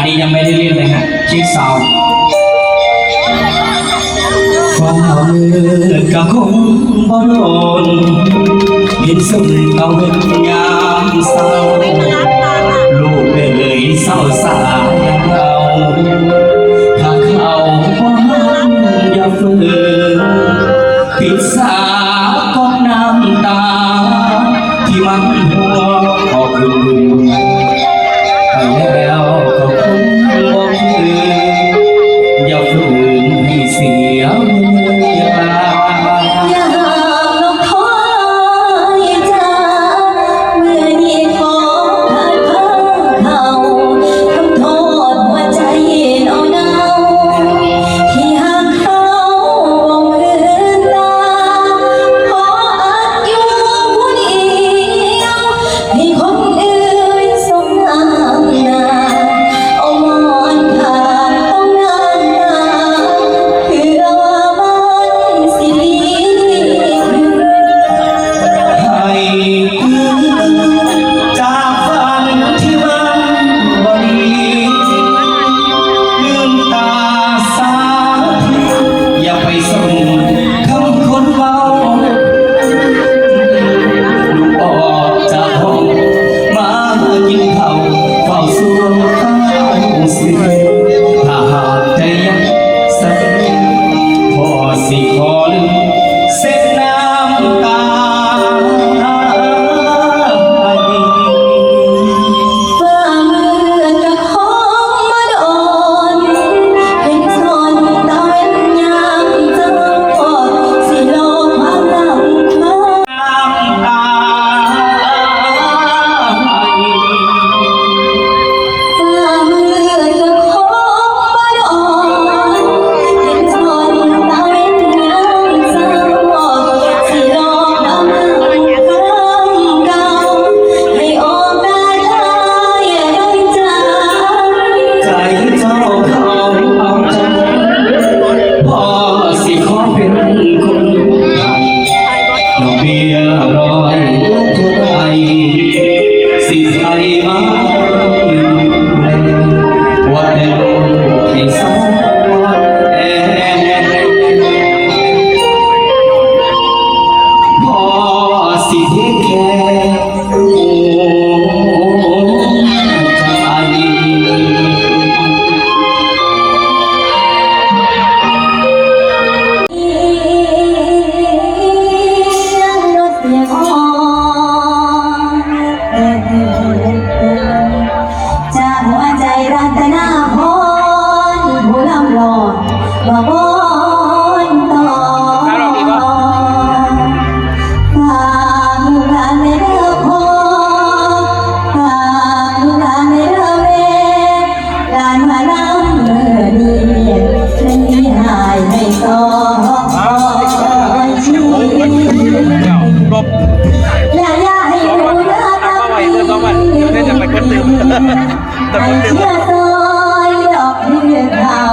อันนี้ยังไม่ได้เรียนเลยนะเช็คสาวฟ้ามืดก็คงบ่โดนยิ่นสุดเอาเงินยามเศร้าลูกเลยเศร้าสาวถ้าเขาบ่ห้ามอย่าฝืนปิดสาวก็น้ำตาที่มันหัว ร้อยทุกไทย แต่ไอ้เมเชื่อซอยดกเบี้ยเขา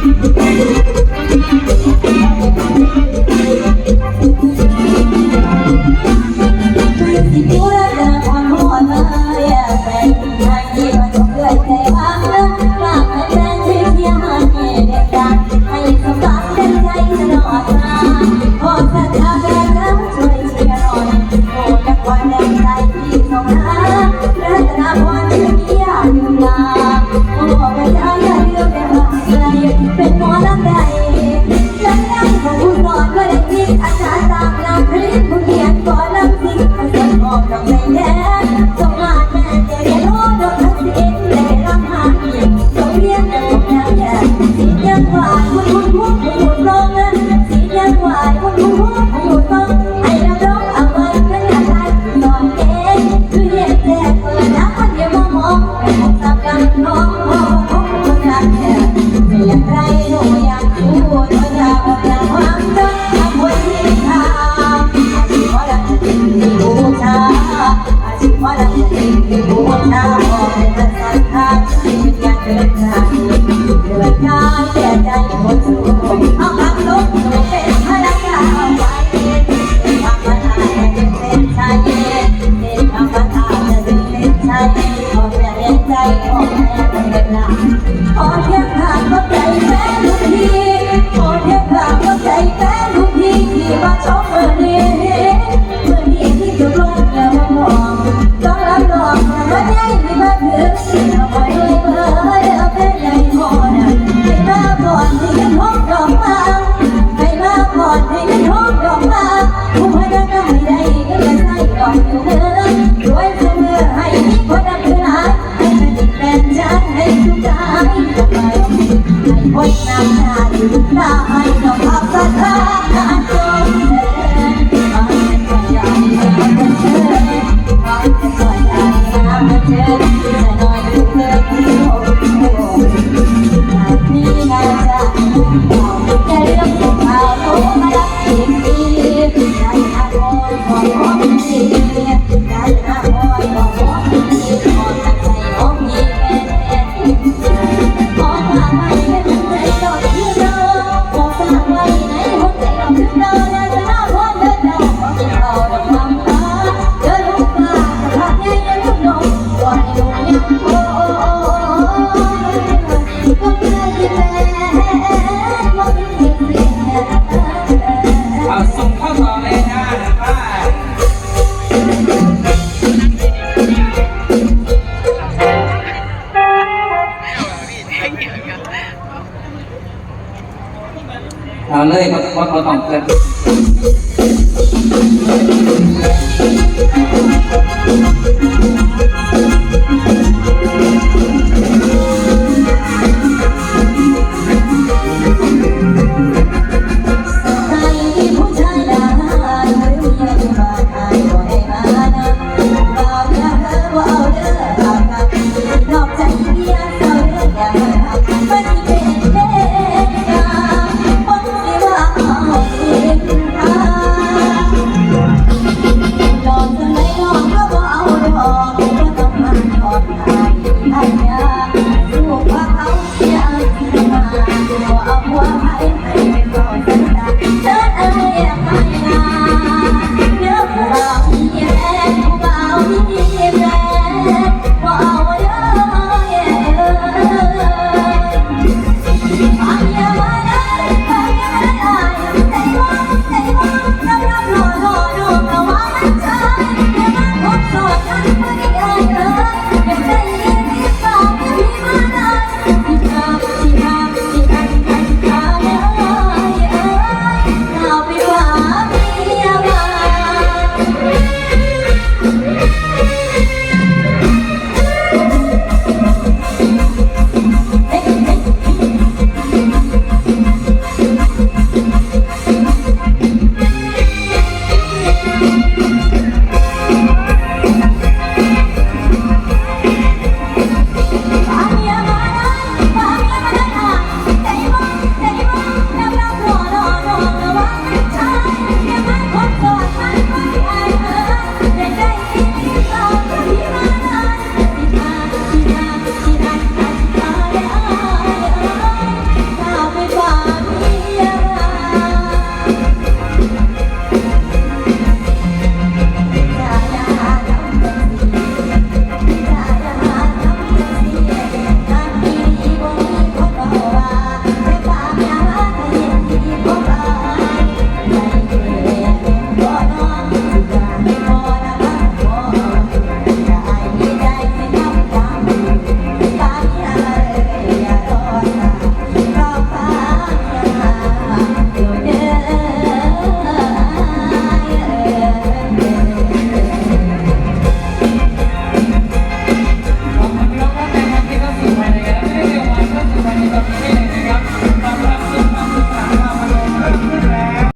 people. Lấy mật khoa. of what I am.